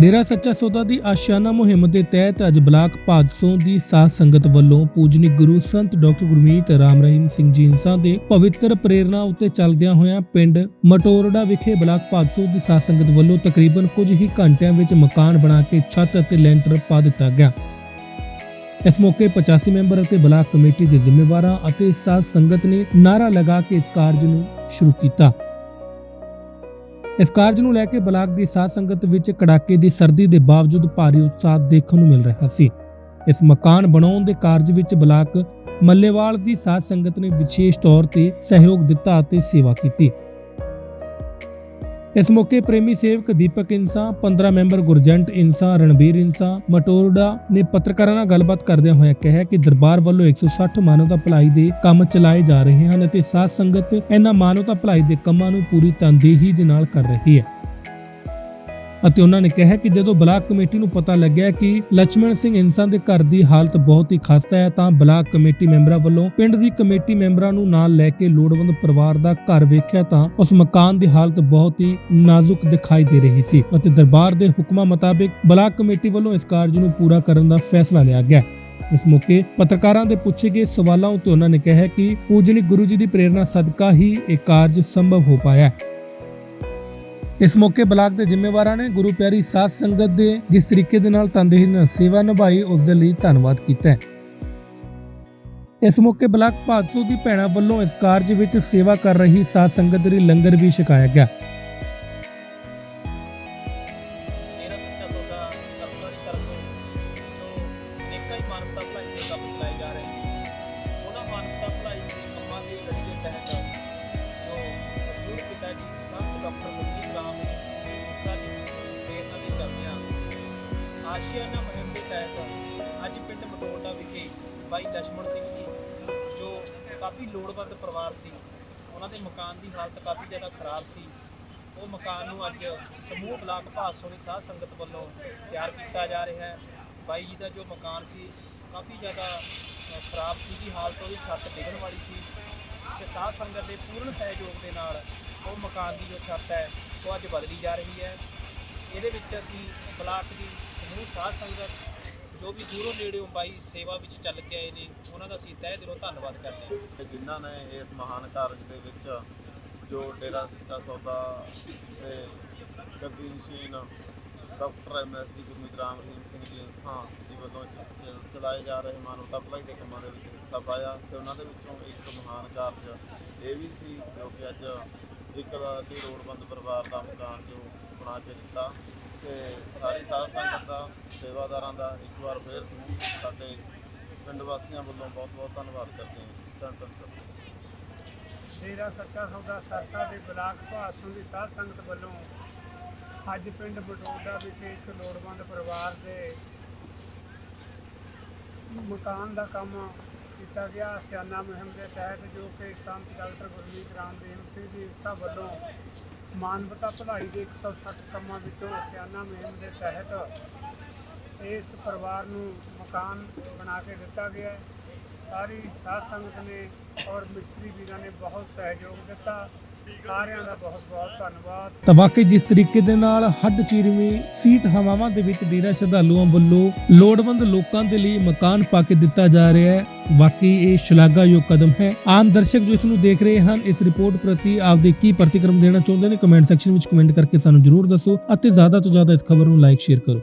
ਡੇਰਾ ਸੱਚਾ ਸੌਦਾ ਦੀ ਆਸ਼ਿਆਨਾ ਮੁਹਿੰਮ ਦੇ ਤਹਿਤ ਅੱਜ ਬਲਾਕ ਭਾਦਸੋਂ ਦੀ ਸਾਧ ਸੰਗਤ ਵੱਲੋਂ ਪੂਜਨੀ ਗੁਰੂ ਸੰਤ ਡਾਕਟਰ ਗੁਰਮੀਤ ਰਾਮ ਰਹੀਮ ਸਿੰਘ ਜੀ ਇੰਸਾਂ ਦੇ ਪਵਿੱਤਰ ਪ੍ਰੇਰਣਾ ਉੱਤੇ ਚੱਲਦਿਆਂ ਹੋਇਆਂ ਪਿੰਡ ਮਟੋਰੜਾ ਵਿਖੇ ਬਲਾਕ ਭਾਦਸੋਂ ਦੀ ਸਾਧ ਸੰਗਤ ਵੱਲੋਂ ਤਕਰੀਬਨ ਕੁਝ ਹੀ ਘੰਟਿਆਂ ਵਿੱਚ ਮਕਾਨ ਬਣਾ ਕੇ ਛੱਤ ਅਤੇ ਲੈਂਟਰ ਪਾ ਦਿੱਤਾ ਗਿਆ। ਇਸ ਮੌਕੇ 85 ਮੈਂਬਰ ਅਤੇ ਬਲਾਕ ਕਮੇਟੀ ਦੇ ਜ਼ਿੰਮੇਵਾਰਾਂ ਅਤੇ ਸਾਧ ਸੰਗਤ ਨੇ ਨਾਰਾ ਲਗਾ ਕੇ ਇਸ ਕਾਰਜ ਨੂੰ ਸ਼ੁਰੂ ਕੀਤਾ। ਇਸ ਕਾਰਜ ਨੂੰ ਲੈ ਕੇ ਬਲਾਕ ਦੀ ਸਾਧ ਸੰਗਤ ਵਿੱਚ ਕੜਾਕੇ ਦੀ ਸਰਦੀ ਦੇ ਬਾਵਜੂਦ ਭਾਰੀ ਉਤਸ਼ਾਹ ਦੇਖਣ ਨੂੰ ਮਿਲ ਰਿਹਾ ਸੀ। ਇਸ ਮਕਾਨ ਬਣਾਉਣ ਦੇ ਕਾਰਜ ਵਿੱਚ ਬਲਾਕ ਮੱਲੇਵਾਲ ਦੀ ਸਾਧ ਸੰਗਤ ਨੇ ਵਿਸ਼ੇਸ਼ ਤੌਰ ਤੇ ਸਹਿਯੋਗ ਦਿੱਤਾ ਅਤੇ ਸੇਵਾ ਕੀਤੀ। ਇਸ ਮੌਕੇ ਪ੍ਰੇਮੀ ਸੇਵਕ ਦੀਪਕ ਇਨਸਾ 15 ਮੈਂਬਰ ਗੁਰਜੰਟ ਇਨਸਾ, ਰਣਬੀਰ ਇਨਸਾ, ਮਟੋਰਡਾ ਨੇ ਪੱਤਰਕਾਰਾਂ ਨਾਲ ਗੱਲਬਾਤ ਕਰਦਿਆਂ ਹੋਇਆ ਕਿਹਾ ਕਿ ਦਰਬਾਰ ਵੱਲੋਂ 160 ਮਾਨਵਤਾ ਭਲਾਈ ਦੇ ਕੰਮ ਚਲਾਏ ਜਾ ਰਹੇ ਹਨ ਅਤੇ ਸਾਧ ਸੰਗਤ ਇਹਨਾਂ ਮਾਨਵਤਾ ਭਲਾਈ ਦੇ ਕੰਮਾਂ ਨੂੰ ਪੂਰੀ ਤਨਦੇਹੀ ਦੇ ਨਾਲ ਕਰ ਰਹੀ ਹੈ। ਅਤੇ ਉਹਨਾਂ ਨੇ ਕਿਹਾ ਕਿ ਜਦੋਂ ਬਲਾਕ ਕਮੇਟੀ ਨੂੰ ਪਤਾ ਲੱਗਿਆ ਕਿ ਲక్ష్మణ ਸਿੰਘ ਇਨਸਾਨ ਦੇ ਘਰ ਦੀ ਹਾਲਤ ਬਹੁਤ ਹੀ ਖਸਤਾ ਹੈ, ਤਾਂ ਬਲਾਕ ਕਮੇਟੀ ਮੈਂਬਰਾਂ ਵੱਲੋਂ ਪਿੰਡ ਦੀ ਕਮੇਟੀ ਮੈਂਬਰਾਂ ਨੂੰ ਨਾਲ ਲੈ ਕੇ ਲੋੜਵੰਦ ਪਰਿਵਾਰ ਦਾ ਘਰ ਵੇਖਿਆ ਤਾਂ ਉਸ ਮਕਾਨ ਦੀ ਹਾਲਤ ਬਹੁਤ ਹੀ ਨਾਜ਼ੁਕ ਦਿਖਾਈ ਦੇ ਰਹੀ ਸੀ ਅਤੇ ਦਰਬਾਰ ਦੇ ਹੁਕਮਾਂ ਮੁਤਾਬਿਕ ਬਲਾਕ ਕਮੇਟੀ ਵੱਲੋਂ ਇਸ ਕਾਰਜ ਨੂੰ ਪੂਰਾ ਕਰਨ ਦਾ ਫੈਸਲਾ ਲਿਆ ਗਿਆ। ਇਸ ਮੌਕੇ ਪੱਤਰਕਾਰਾਂ ਦੇ ਪੁੱਛੇ ਗਏ ਸਵਾਲਾਂ ਉੱਤੇ ਉਹਨਾਂ ਨੇ ਕਿਹਾ ਕਿ ਪੂਜਨੀ ਗੁਰੂ ਜੀ ਦੀ ਪ੍ਰੇਰਣਾ ਸਦਕਾ ਹੀ ਇਹ ਕਾਰਜ ਸੰਭਵ ਹੋ ਪਾਇਆ। ਇਸ ਮੌਕੇ ਬਲਾਕ ਦੇ ਜ਼ਿੰਮੇਵਾਰਾਂ ਨੇ ਗੁਰੂ ਪਿਆਰੀ ਸਾਧ ਸੰਗਤ ਦੇ ਜਿਸ ਤਰੀਕੇ ਦੇ ਨਾਲ ਤਨਦੇਹੀ ਨਾਲ ਸੇਵਾ ਨਿਭਾਈ, ਉਸ ਦੇ ਲਈ ਧੰਨਵਾਦ ਕੀਤਾ ਹੈ। ਇਸ ਮੌਕੇ ਬਲਾਕ ਭਾਦਸੋ ਦੀ ਭੈਣਾਂ ਵੱਲੋਂ ਇਸ ਕਾਰਜ ਵਿੱਚ ਸੇਵਾ ਕਰ ਰਹੀ ਸਾਧ ਸੰਗਤ ਲਈ ਲੰਗਰ ਵੀ ਛਕਾਇਆ ਗਿਆ। ਮਾਨਵਤਾ ਭਲਾਈ ਦੇ ਕੰਮ ਚਲਾਏ ਜਾ ਰਹੇ ਆਸ਼ੀਆਨਾ ਮੁਹਿੰਮ ਦੇ ਤਹਿਤ ਅੱਜ ਪਿੰਡ ਮਟੋਟਾ ਵਿਖੇ ਬਾਈ ਲਛਮਣ ਸਿੰਘ ਜੀ, ਜੋ ਕਾਫੀ ਲੋੜਵੰਦ ਪਰਿਵਾਰ ਸੀ। ਉਹਨਾਂ ਦੇ ਮਕਾਨ ਦੀ ਹਾਲਤ ਕਾਫੀ ਜ਼ਿਆਦਾ ਖਰਾਬ ਸੀ। ਉਹ ਮਕਾਨ ਨੂੰ ਅੱਜ ਸਮੂਹ ਬਲਾਕ ਭਾਸੋਂ ਦੀ ਸਾਧ ਸੰਗਤ ਵੱਲੋਂ ਤਿਆਰ ਕੀਤਾ ਜਾ ਰਿਹਾ ਹੈ। ਬਾਈ ਜੀ ਦਾ ਜੋ ਮਕਾਨ ਸੀ, ਕਾਫੀ ਜ਼ਿਆਦਾ ਖਰਾਬ ਸੀ ਦੀ ਹਾਲਤ ਉਹਦੀ ਛੱਤ ਡਿੱਗਣ ਵਾਲੀ ਸੀ। ਤੇ ਸਾਧ ਸੰਗਤ ਦੇ ਪੂਰਨ ਸਹਿਯੋਗ ਦੇ ਨਾਲ ਉਹ ਮਕਾਨ ਦੀ ਜੋ ਛੱਤ ਹੈ, ਉਹ ਅੱਜ ਬਦਲੀ ਜਾ ਰਹੀ ਹੈ। ਇਹਦੇ ਵਿੱਚ ਅਸੀਂ ਬਲਾਕ ਦੀ ਸਮੂਹ ਸਾਧ ਸੰਗਤ ਜੋ ਵੀ ਦੂਰੋਂ ਨੇੜਿਓਂ ਬਾਈ ਸੇਵਾ ਵਿੱਚ ਚੱਲ ਕੇ ਆਏ ਨੇ, ਉਹਨਾਂ ਦਾ ਅਸੀਂ ਤਹਿ ਦਿਲੋਂ ਧੰਨਵਾਦ ਕਰਦੇ ਹਾਂ। ਤੇ ਜਿਨ੍ਹਾਂ ਨੇ ਇਸ ਮਹਾਨ ਕਾਰਜ ਦੇ ਵਿੱਚ ਜੋ ਡੇਰਾ ਸੱਚਾ ਸੌਦਾ ਤੇ ਗੱਦੀ ਮਸ਼ੀਨ, ਡਾਕਟਰ ਐਮਐਸ ਦੀ ਗੁਰਮੀਤ ਰਾਮ ਰਹੀਮ ਸਿੰਘ ਜੀ ਇੰਸਾਂ ਜੀ ਵੱਲੋਂ ਚਲਾਏ ਜਾ ਰਹੇ ਮਾਨਵਤਾ ਭਲਾਈ ਦੇ ਕੰਮਾਂ ਦੇ ਵਿੱਚ ਹਿੱਸਾ ਪਾਇਆ ਤੇ ਉਹਨਾਂ ਦੇ ਵਿੱਚੋਂ ਇੱਕ ਮਹਾਨ ਕਾਰਜ ਇਹ ਵੀ ਸੀ ਜੋ ਕਿ ਅੱਜ ਇੱਕ ਦਾ ਦੀ ਲੋੜਵੰਦ ਪਰਿਵਾਰ ਦਾ ਮਕਾਨ ਜੋ ਬਣਾ ਕੇ ਦਿੱਤਾ ਤੇ ਸਾਧ ਸੰਗਤ ਦਾ, ਸੇਵਾਦਾਰਾਂ ਦਾ ਇੱਕ ਵਾਰ ਫੇਰ ਸਾਡੇ ਪਿੰਡ ਵਾਸੀਆਂ ਵੱਲੋਂ ਬਹੁਤ ਬਹੁਤ ਧੰਨਵਾਦ ਕਰਦੇ ਹਾਂ ਧੰਨ ਧੰਨ ਡੇਰਾ ਸੱਚਾ ਸੌਦਾ ਸਰਸਾ ਦੇ ਬਲਾਕ ਭਾਸੋਂ ਦੀ ਸਾਧ ਸੰਗਤ ਵੱਲੋਂ ਅੱਜ ਪਿੰਡ ਬਟੋਦਾ ਵਿਖੇ ਇੱਕ ਲੋੜਵੰਦ ਪਰਿਵਾਰ ਦੇ ਮਕਾਨ ਦਾ ਕੰਮ ਕੀਤਾ ਗਿਆ। ਸਿਆਨਾ ਮੁਹਿੰਮ ਦੇ ਤਹਿਤ ਜੋ ਕਿ ਸੰਤ ਡਾਕਟਰ ਗੁਰਮੀਤ ਰਾਮਦੇਵ ਸਿੰਘ ਜੀ ਸਭ ਵੱਲੋਂ ਮਾਨਵਤਾ ਭਲਾਈ ਦੇ 160 ਕੰਮਾਂ ਵਿੱਚੋਂ ਸਿਆਨਾ ਮੁਹਿੰਮ ਦੇ ਤਹਿਤ ਇਸ ਪਰਿਵਾਰ ਨੂੰ ਮਕਾਨ ਬਣਾ ਕੇ ਦਿੱਤਾ ਗਿਆ ਹੈ। ਸਾਰੀ ਸਾਧ ਸੰਗਤ ਨੇ ਔਰ ਮਿਸਤਰੀ ਵੀਰਾਂ ਨੇ ਬਹੁਤ ਸਹਿਯੋਗ ਦਿੱਤਾ। ਸਾਰਿਆਂ ਦਾ ਬਹੁਤ ਬਹੁਤ ਧੰਨਵਾਦ। ਤਾਂ ਵਾਕਈ ਜਿਸ ਤਰੀਕੇ ਦੇ ਨਾਲ ਹੱਡ ਚੀਰਵੀਂ ਸੀਤ ਹਵਾਵਾਂ ਦੇ ਵਿੱਚ ਡੇਰਾ ਸ਼ਰਧਾਲੂਆਂ ਵੱਲੋਂ ਲੋੜਵੰਦ ਲੋਕਾਂ ਦੇ ਲਈ ਮਕਾਨ ਪਾ ਕੇ ਦਿੱਤਾ ਜਾ ਰਿਹਾ ਹੈ, ਵਾਕਈ ਇਹ ਸ਼ਲਾਘਾਯੋਗ ਕਦਮ ਹੈ। ਆਮ ਦਰਸ਼ਕ ਜੋ ਇਸ ਨੂੰ ਦੇਖ ਰਹੇ ਹਨ, ਇਸ ਰਿਪੋਰਟ ਪ੍ਰਤੀ ਆਪਦੇ ਕੀ ਪ੍ਰਤੀਕਰਮ ਦੇਣਾ ਚਾਹੁੰਦੇ ਨੇ, ਕਮੈਂਟ ਸੈਕਸ਼ਨ ਵਿੱਚ ਕਮੈਂਟ ਕਰਕੇ ਸਾਨੂੰ ਜਰੂਰ ਦੱਸੋ ਅਤੇ ਜ਼ਿਆਦਾ ਤੋਂ ਜ਼ਿਆਦਾ ਇਸ ਖਬਰ ਨੂੰ ਲਾਈਕ ਸ਼ੇਅਰ ਕਰੋ।